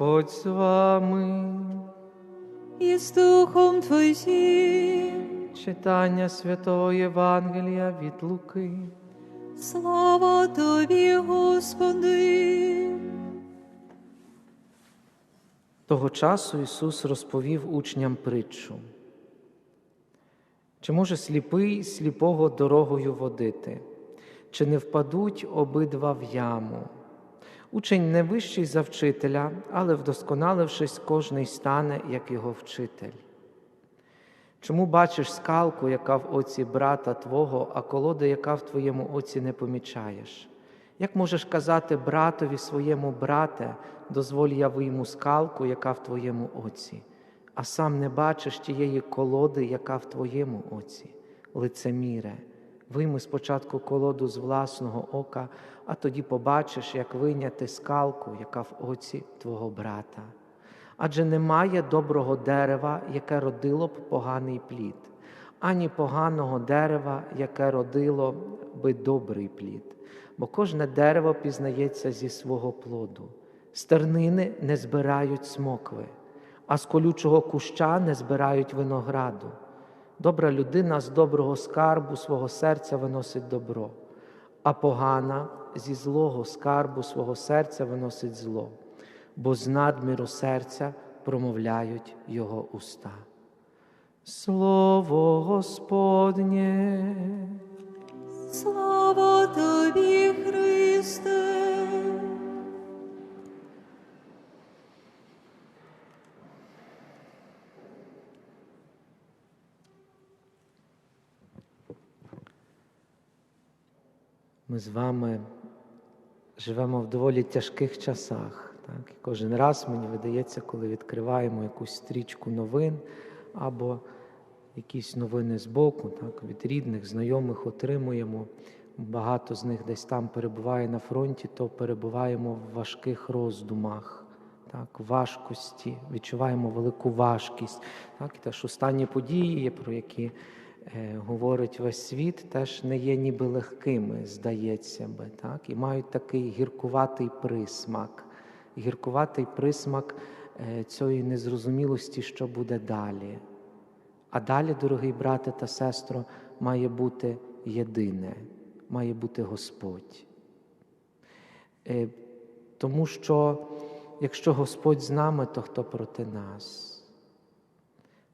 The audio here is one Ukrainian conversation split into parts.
Господь з вами. і з Духом Твоїм. Читання Святого Євангелія від Луки. Слава Тобі, Господи. Того часу Ісус розповів учням притчу. Чи може сліпий сліпого дорогою водити? Чи не впадуть обидва в яму? Учень не вищий за вчителя, але, вдосконалившись, кожний стане, як його вчитель. Чому бачиш скалку, яка в оці брата твого, а колода, яка в твоєму оці не помічаєш? Як можеш казати братові своєму брате, дозволь я вийму скалку, яка в твоєму оці, а сам не бачиш тієї колоди, яка в твоєму оці, лицеміре, вийми спочатку колоду з власного ока, а тоді побачиш, як вийняти скалку, яка в оці твого брата. Адже немає доброго дерева, яке родило б поганий плід, ані поганого дерева, яке родило би добрий плід. Бо кожне дерево пізнається зі свого плоду. Стернини не збирають смокви, а з колючого куща не збирають винограду. Добра людина з доброго скарбу свого серця виносить добро, а погана зі злого скарбу свого серця виносить зло, бо з надміру серця промовляють його уста. Слово Господнє. Слава Тобі, Христе. Ми з вами живемо в доволі тяжких часах. Так? І кожен раз мені видається, коли відкриваємо якусь стрічку новин або якісь новини з боку, так? від рідних, знайомих отримуємо. Багато з них десь там перебуває на фронті, то перебуваємо в важких роздумах, так, важкості, відчуваємо велику важкість. Так? І теж останні події, про які говорить весь світ, теж не є ніби легкими, здається би, так? і мають такий гіркуватий присмак, гіркуватий присмак е, цієї незрозумілості, що буде далі. А далі, дорогий брате та сестро, має бути єдине, має бути Господь. Е, Тому що якщо Господь з нами, то хто проти нас?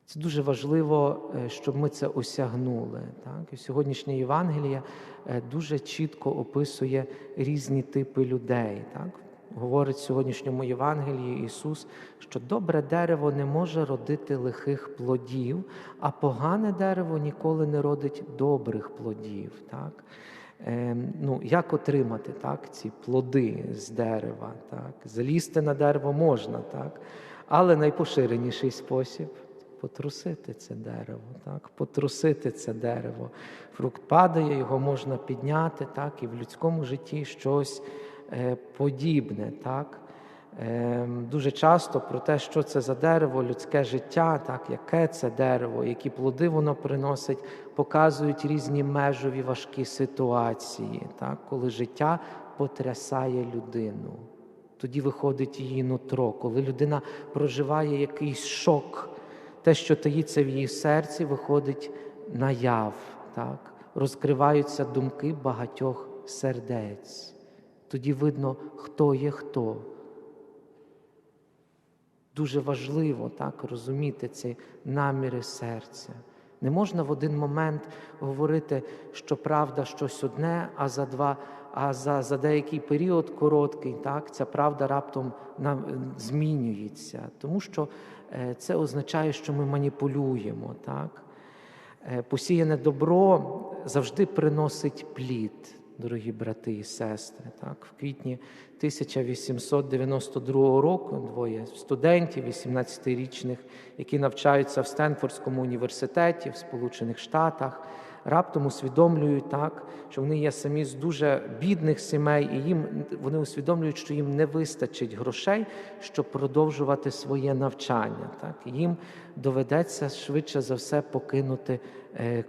Це дуже важливо, е, щоб ми це осягнули. Так? І сьогоднішнє Євангеліє е, дуже чітко описує різні типи людей. Так? Говорить в сьогоднішньому Євангелії Ісус, що добре дерево не може родити лихих плодів, а погане дерево ніколи не родить добрих плодів. Так? Е, ну, Як отримати так, ці плоди з дерева? Так? Залізти на дерево можна, так? але найпоширеніший спосіб потрусити це дерево, так? потрусити це дерево. Фрукт падає, його можна підняти, так? і в людському житті щось е, подібне. Так? Е, Дуже часто про те, що це за дерево, людське життя, так, яке це дерево, які плоди воно приносить, показують різні межові важкі ситуації, так, коли життя потрясає людину. Тоді виходить її нутро, коли людина проживає якийсь шок, те, що таїться в її серці, виходить наяв, так, розкриваються думки багатьох сердець. Тоді видно, хто є хто. Дуже важливо так розуміти ці наміри серця. Не можна в один момент говорити, що правда щось одне, а за два, а за за деякий період короткий, так, ця правда раптом нам змінюється, тому що це означає, що ми маніпулюємо. Так? Е, посіяне добро завжди приносить плід дорогі брати і сестри. Так, В квітні 1892 року двоє студентів, 18-річних, які навчаються в Стенфордському університеті в Сполучених Штатах, раптом усвідомлюють так, що вони є самі з дуже бідних сімей, і їм вони усвідомлюють, що їм не вистачить грошей, щоб продовжувати своє навчання. Так. Їм доведеться швидше за все покинути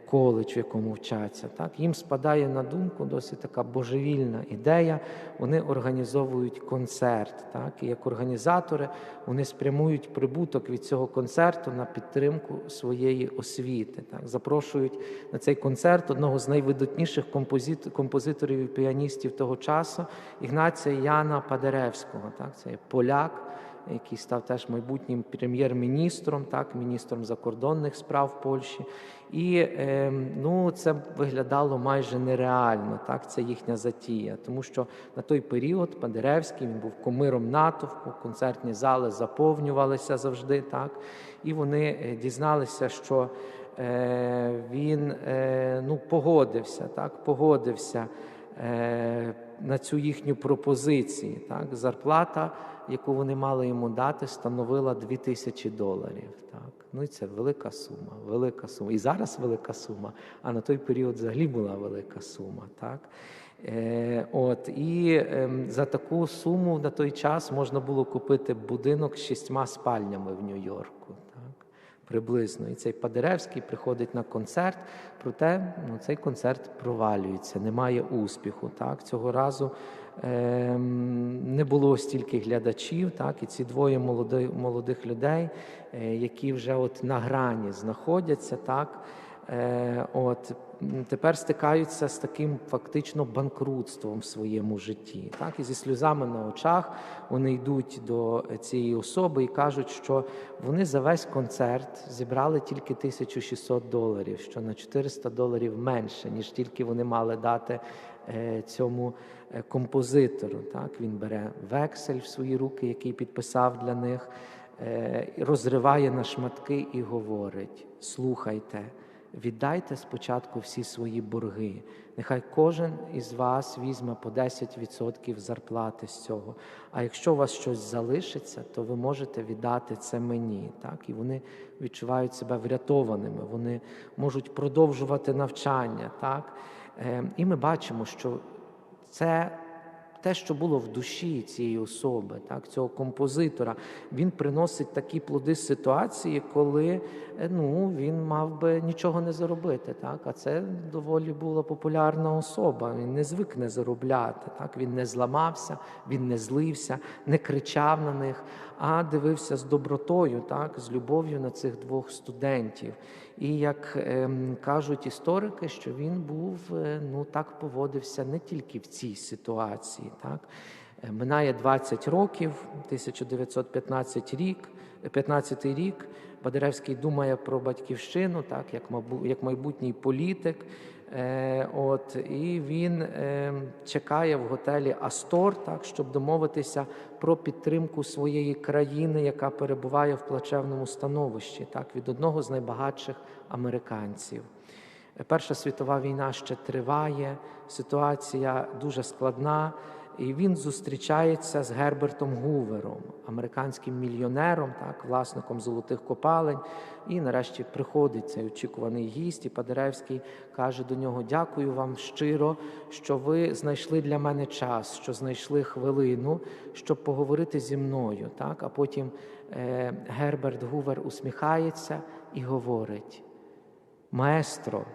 коледж, в якому вчаться. Так? Їм спадає на думку досить така божевільна ідея. Вони організовують концерт. Так? І як організатори вони спрямують прибуток від цього концерту на підтримку своєї освіти. Так? Запрошують на цей концерт одного з найвидатніших композит- композиторів і піаністів того часу Ігнація Яна Падеревського. Так? Це є поляк який став теж майбутнім прем'єр-міністром, так, міністром закордонних справ Польщі. І е, ну, це виглядало майже нереально, так, це їхня затія. Тому що на той період Падеревський він був комиром натовпу, концертні зали заповнювалися завжди. так, І вони е, дізналися, що е, він е, ну, погодився, так, погодився на цю їхню пропозицію. Так, зарплата яку вони мали йому дати, становила 2 тисячі доларів. Так. Ну і це велика сума, велика сума. І зараз велика сума, а на той період взагалі була велика сума. Так. Е, от, І е, за таку суму на той час можна було купити будинок з шістьма спальнями в Нью-Йорку. Приблизно. І цей Падеревський приходить на концерт, проте ну, цей концерт провалюється, немає успіху. Так. Цього разу е, не було стільки глядачів, так і ці двоє молодих, молодих людей, е, які вже от на грані знаходяться, так. Е, от тепер стикаються з таким фактично банкрутством в своєму житті. Так і зі сльозами на очах вони йдуть до цієї особи і кажуть, що вони за весь концерт зібрали тільки 1600 доларів, що на 400 доларів менше, ніж тільки вони мали дати е, цьому композитору. Так він бере вексель в свої руки, який підписав для них, е, розриває на шматки і говорить: слухайте. Віддайте спочатку всі свої борги. Нехай кожен із вас візьме по 10% зарплати з цього. А якщо у вас щось залишиться, то ви можете віддати це мені. Так? І вони відчувають себе врятованими, вони можуть продовжувати навчання. Так? І ми бачимо, що це те, що було в душі цієї особи, так, цього композитора, він приносить такі плоди ситуації, коли е, ну, він мав би нічого не заробити. Так? А це доволі була популярна особа. Він не звик не заробляти. Так? Він не зламався, він не злився, не кричав на них, а дивився з добротою, так? з любов'ю на цих двох студентів. І як ем, кажуть історики, що він був е, ну так поводився не тільки в цій ситуації. Так? Е, минає 20 років, 1915 рік, 15 рік. Бадеревський думає про батьківщину, так як як майбутній політик. Е, от і він е, чекає в готелі Астор, так щоб домовитися про підтримку своєї країни, яка перебуває в плачевному становищі, так від одного з найбагатших американців. Перша світова війна ще триває, ситуація дуже складна. І він зустрічається з Гербертом Гувером, американським мільйонером, так, власником золотих копалень. І нарешті приходить цей очікуваний гість, і Падеревський каже до нього: Дякую вам щиро, що ви знайшли для мене час, що знайшли хвилину, щоб поговорити зі мною. Так? А потім е, Герберт Гувер усміхається і говорить: Маестро,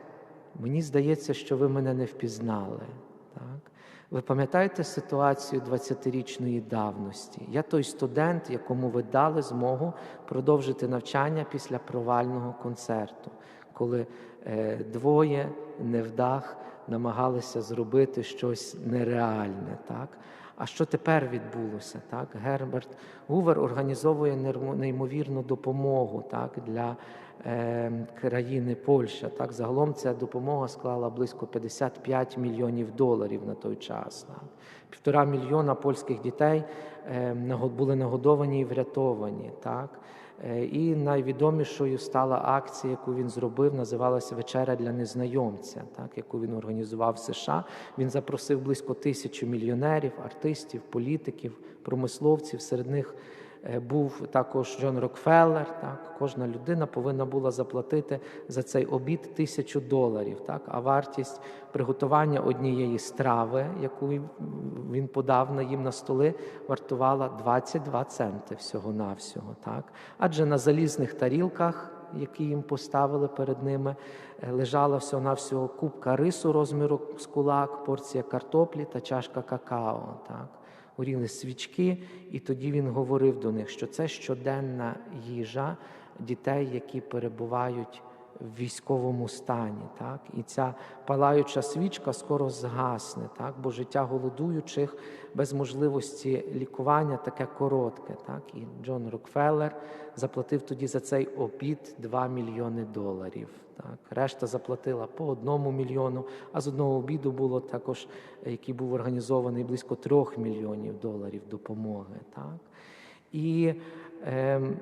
мені здається, що ви мене не впізнали. Ви пам'ятаєте ситуацію 20-річної давності? Я той студент, якому ви дали змогу продовжити навчання після провального концерту, коли е, двоє невдах намагалися зробити щось нереальне. Так? А що тепер відбулося? Так? Герберт Гувер організовує неймовірну допомогу так, для е, країни Польща. Так? Загалом ця допомога склала близько 55 мільйонів доларів на той час. Так? Півтора мільйона польських дітей е, були нагодовані і врятовані. Так? Е, і найвідомішою стала акція, яку він зробив, називалася Вечеря для незнайомця, так яку він організував в США. Він запросив близько тисячі мільйонерів, артистів, політиків, промисловців. Серед них був також Джон Рокфеллер. Так, Кожна людина повинна була заплатити за цей обід тисячу доларів. Так, А вартість приготування однієї страви, яку він подав на їм на столи, вартувала 22 центи всього-навсього. Так? Адже на залізних тарілках який їм поставили перед ними, е, лежала всього-навсього кубка рису розміру з кулак, порція картоплі та чашка какао. Так? Горіли свічки, і тоді він говорив до них, що це щоденна їжа дітей, які перебувають в військовому стані. Так? І ця палаюча свічка скоро згасне, так? бо життя голодуючих без можливості лікування таке коротке. Так? І Джон Рокфеллер заплатив тоді за цей обід 2 мільйони доларів. Так? Решта заплатила по одному мільйону, а з одного обіду було також, е, який був організований близько трьох мільйонів доларів допомоги. Так? І ем,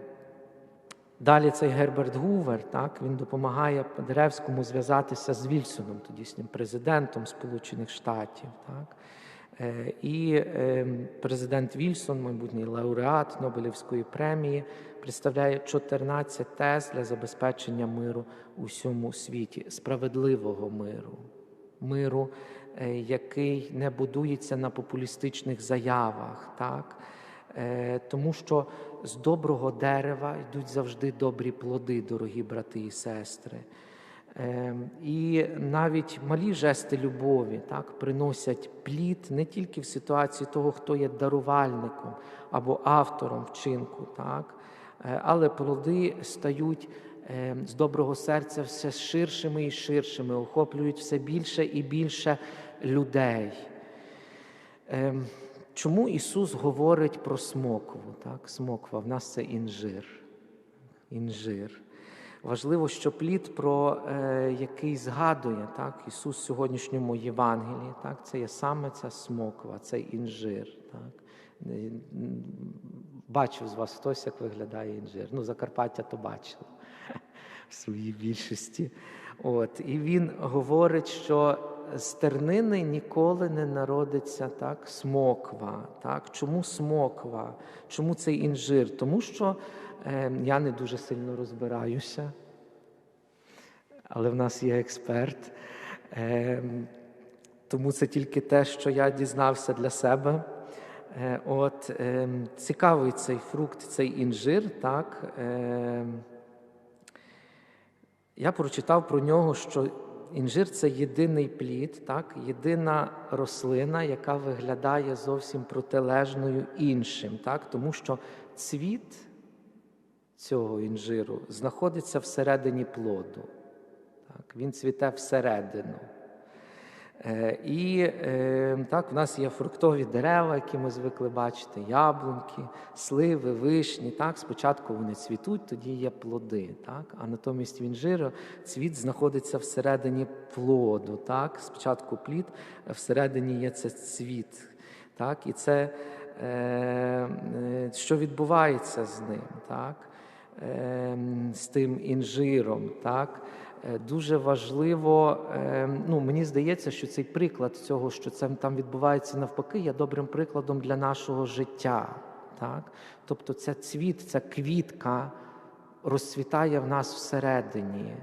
Далі цей Герберт Гувер, так, він допомагає Падеревському зв'язатися з Вільсоном, тодішнім президентом Сполучених Штатів. Так. Е, І е, президент Вільсон, майбутній лауреат Нобелівської премії, представляє 14 тез для забезпечення миру у всьому світі, справедливого миру, миру, е, який не будується на популістичних заявах. Так. Тому що з доброго дерева йдуть завжди добрі плоди, дорогі брати і сестри. Е, І навіть малі жести любові так, приносять плід не тільки в ситуації того, хто є дарувальником або автором вчинку, так, е, але плоди стають е, з доброго серця все ширшими і ширшими, охоплюють все більше і більше людей. Чому Ісус говорить про смокву? Так? Смоква в нас це інжир. Інжир. Важливо, що плід, про е, який згадує так, Ісус в сьогоднішньому Євангелії, так, це є саме ця смоква, цей інжир. Так. Е, Бачив з вас хтось, як виглядає інжир. Ну, Закарпаття то бачило в своїй більшості. От. І він говорить, що з тернини ніколи не народиться так, смоква. Так? Чому смоква? Чому цей інжир? Тому що е, я не дуже сильно розбираюся, але в нас є експерт. Е, тому це тільки те, що я дізнався для себе. Е, от, е, цікавий цей фрукт, цей інжир, так. Е, я прочитав про нього, що інжир це єдиний плід, так, єдина рослина, яка виглядає зовсім протилежною іншим, так, тому що цвіт цього інжиру знаходиться всередині плоду. Так, Він цвіте всередину. Е, І е, так, в нас є фруктові дерева, які ми звикли бачити, яблунки, сливи, вишні. Так, Спочатку вони цвітуть, тоді є плоди. Так? А натомість в інжиру цвіт знаходиться всередині плоду. Так? Спочатку плід, всередині є це цвіт. Так? І це е, що відбувається з ним, так? е, з тим інжиром. Так? Е, Дуже важливо, е, ну мені здається, що цей приклад цього, що це там відбувається навпаки, є добрим прикладом для нашого життя. Так? Тобто, ця цвіт, ця квітка розцвітає в нас всередині.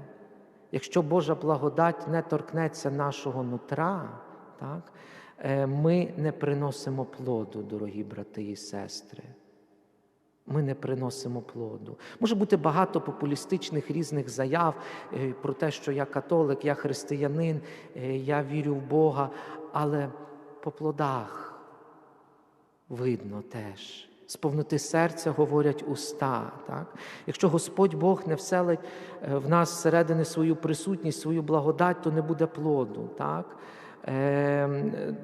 Якщо Божа благодать не торкнеться нашого нутра, так, е, ми не приносимо плоду, дорогі брати і сестри ми не приносимо плоду. Може бути багато популістичних різних заяв е, про те, що я католик, я християнин, е, я вірю в Бога, але по плодах видно теж. З повноти серця говорять уста. Так? Якщо Господь Бог не вселить е, в нас зсередини свою присутність, свою благодать, то не буде плоду. Так? Е,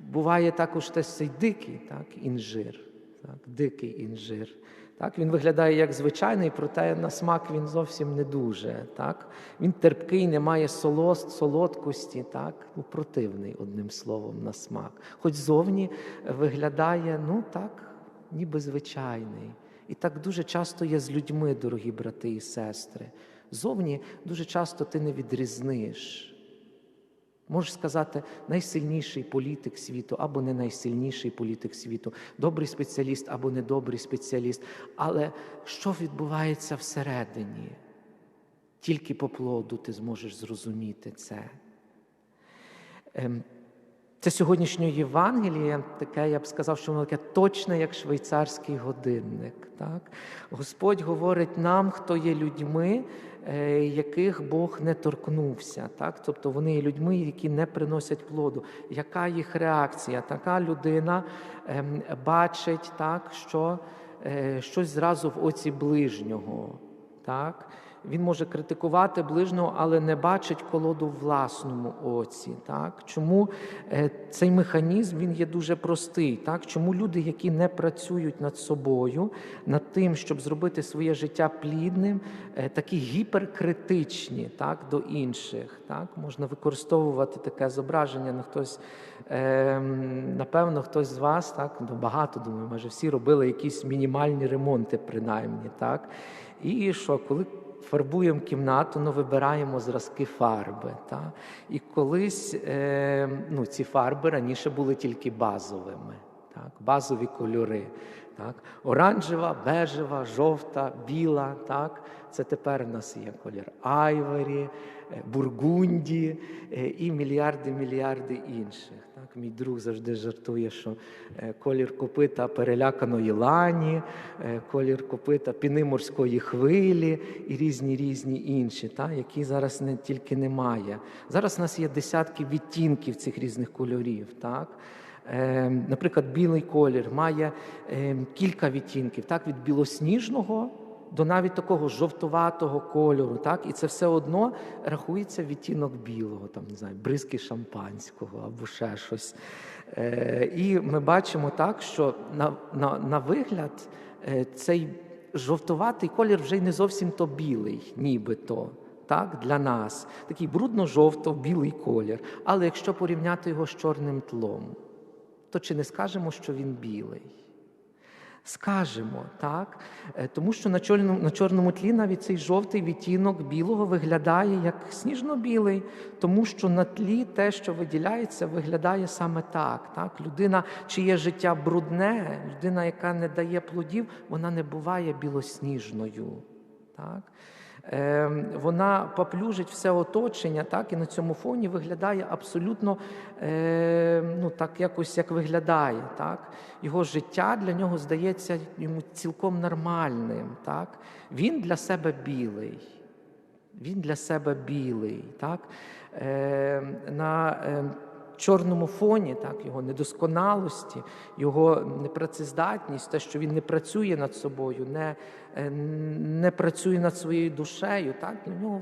буває також теж цей дикий так, інжир так, дикий інжир. Так, Він виглядає як звичайний, проте на смак він зовсім не дуже. Так? Він терпкий, не має солост, солодкості, так? Ну, противний, одним словом, на смак. Хоч зовні виглядає, ну так, ніби звичайний. І так дуже часто є з людьми, дорогі брати і сестри. Зовні дуже часто ти не відрізниш. Можеш сказати, найсильніший політик світу або не найсильніший політик світу, добрий спеціаліст або недобрий спеціаліст. Але що відбувається всередині? Тільки по плоду ти зможеш зрозуміти це. Це сьогоднішнє Євангеліє, таке, я б сказав, що воно таке точне, як швейцарський годинник. Так? Господь говорить нам, хто є людьми, е, яких Бог не торкнувся. Так? Тобто вони є людьми, які не приносять плоду. Яка їх реакція? Така людина ем, бачить, так, що е, щось зразу в оці ближнього. Так? Він може критикувати ближнього, але не бачить колоду в власному оці. Так? Чому е, цей механізм він є дуже простий? Так? Чому люди, які не працюють над собою, над тим, щоб зробити своє життя плідним, е, такі гіперкритичні так, до інших? Так? Можна використовувати таке зображення. Ну, хтось, е, напевно, хтось з вас, так, ну, багато думаю, майже всі робили якісь мінімальні ремонти, принаймні. Так? І що, коли фарбуємо кімнату, ну, вибираємо зразки фарби. Та? І колись е, ну, ці фарби раніше були тільки базовими, так? базові кольори. Так? Оранжева, бежева, жовта, біла. Так? Це тепер у нас є колір айвері, е, бургунді е, і мільярди мільярди інших. Так? Мій друг завжди жартує, що е, колір копита переляканої лані, колір копита піни морської хвилі і різні різні інші, та? які зараз не тільки немає. Зараз у нас є десятки відтінків цих різних кольорів. Так? Наприклад, білий колір має кілька відтінків, так, від білосніжного до навіть такого жовтуватого кольору, так, і це все одно рахується відтінок білого, там не знаю, бризки шампанського або ще щось. Е, І ми бачимо так, що на, на, на вигляд е, цей жовтуватий колір вже й не зовсім то білий, нібито. Так, для нас такий брудно-жовто-білий колір. Але якщо порівняти його з чорним тлом, то чи не скажемо, що він білий? Скажемо, так? Е, Тому що на чорному, на чорному тлі навіть цей жовтий відтінок білого виглядає як сніжно-білий, тому що на тлі те, що виділяється, виглядає саме так. так? Людина, чиє життя брудне, людина, яка не дає плодів, вона не буває білосніжною. Так? Е, Вона поплюжить все оточення, так, і на цьому фоні виглядає абсолютно е, ну, так якось як виглядає. Так. Його життя для нього здається йому цілком нормальним. Так. Він для себе білий. Він для себе білий. Так. Е, на чорному фоні, так, його недосконалості, його непрацездатність, те, що він не працює над собою, не, е, не працює над своєю душею, так, для нього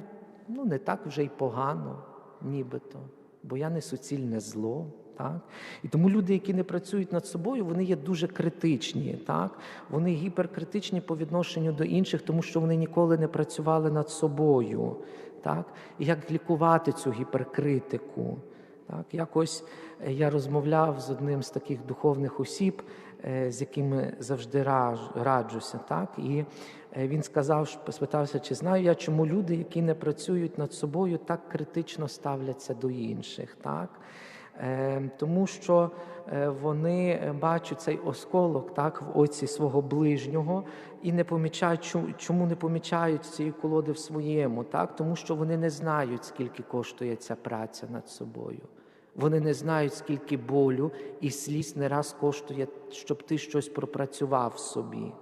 ну, не так вже й погано, нібито, бо я не суцільне зло. Так? І тому люди, які не працюють над собою, вони є дуже критичні. Так? Вони гіперкритичні по відношенню до інших, тому що вони ніколи не працювали над собою. Так? І як лікувати цю гіперкритику? Так, якось е, я розмовляв з одним з таких духовних осіб, е, з якими завжди раджуся. Так, і е, він сказав, спитався, чи знаю я, чому люди, які не працюють над собою, так критично ставляться до інших. Так? Е, Тому що е, вони е, бачать цей осколок так, в оці свого ближнього і не помічають, чому не помічають цієї колоди в своєму, так? тому що вони не знають, скільки коштує ця праця над собою. Вони не знають, скільки болю і сліз не раз коштує, щоб ти щось пропрацював в собі.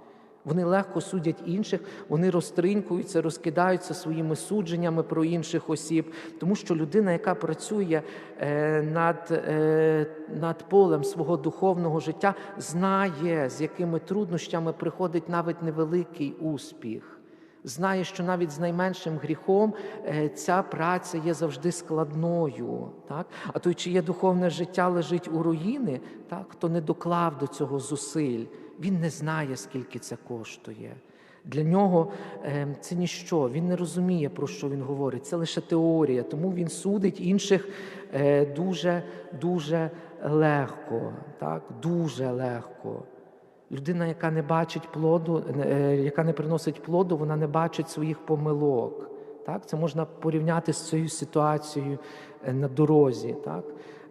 Вони легко судять інших, вони розтринькуються, розкидаються своїми судженнями про інших осіб, тому що людина, яка працює е, над, е, над полем свого духовного життя, знає, з якими труднощами приходить навіть невеликий успіх. Знає, що навіть з найменшим гріхом е, ця праця є завжди складною. Так? А той, чиє духовне життя лежить у руїни, так, хто не доклав до цього зусиль, він не знає, скільки це коштує. Для нього е, це ніщо, він не розуміє, про що він говорить. Це лише теорія, тому він судить інших е, дуже дуже легко, так? дуже легко. Людина, яка не бачить плоду, е, яка не приносить плоду, вона не бачить своїх помилок. Так? Це можна порівняти з цією ситуацією е, на дорозі. Так?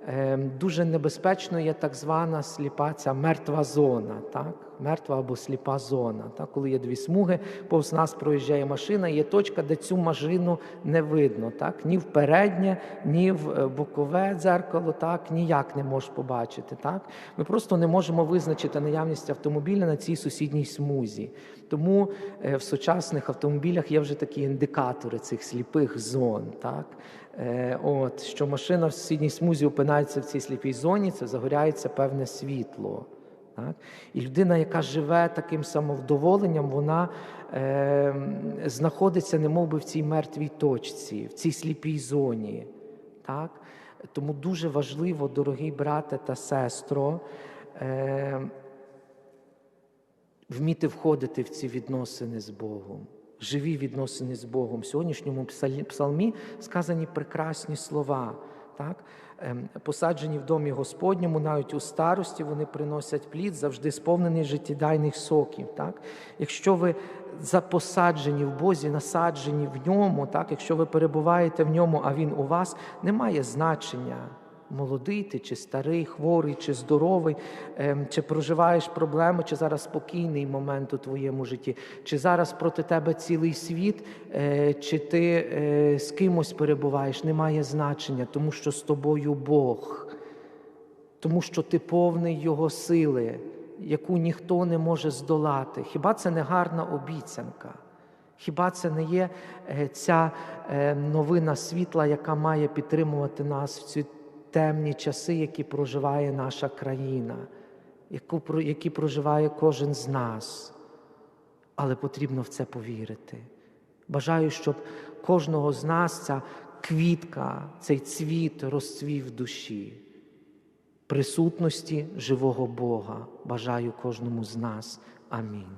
Е, Дуже небезпечно є так звана сліпа ця мертва зона. Так? мертва або сліпа зона. Так? Коли є дві смуги, повз нас проїжджає машина, є точка, де цю машину не видно. Так? Ні в переднє, ні в е, бокове дзеркало, так? ніяк не можеш побачити. Так? Ми просто не можемо визначити наявність автомобіля на цій сусідній смузі. Тому е, в сучасних автомобілях є вже такі індикатори цих сліпих зон. Так? Е, От, що машина в сусідній смузі опинається в цій сліпій зоні, це загоряється певне світло. Так? І людина, яка живе таким самовдоволенням, вона е, знаходиться немов би в цій мертвій точці, в цій сліпій зоні. Так? Тому дуже важливо, дорогі брате та сестро, е, вміти входити в ці відносини з Богом, живі відносини з Богом. В сьогоднішньому псалмі сказані прекрасні слова. Так? Ем, Посаджені в домі Господньому, навіть у старості вони приносять плід, завжди сповнений життєдайних соків. Так? Якщо ви запосаджені в Бозі, насаджені в ньому, так? якщо ви перебуваєте в ньому, а він у вас, немає значення. Молодий ти, чи старий, хворий, чи здоровий, ем, чи проживаєш проблеми, чи зараз спокійний момент у твоєму житті, чи зараз проти тебе цілий світ, е, чи ти е, з кимось перебуваєш, немає значення, тому що з тобою Бог, тому що ти повний Його сили, яку ніхто не може здолати. Хіба це не гарна обіцянка? Хіба це не є е, ця новина світла, яка має підтримувати нас в ці темні часи, які проживає наша країна, які проживає кожен з нас? Але потрібно в це повірити. Бажаю, щоб кожного з нас ця квітка, цей цвіт розцвів душі. Присутності живого Бога бажаю кожному з нас. Амінь.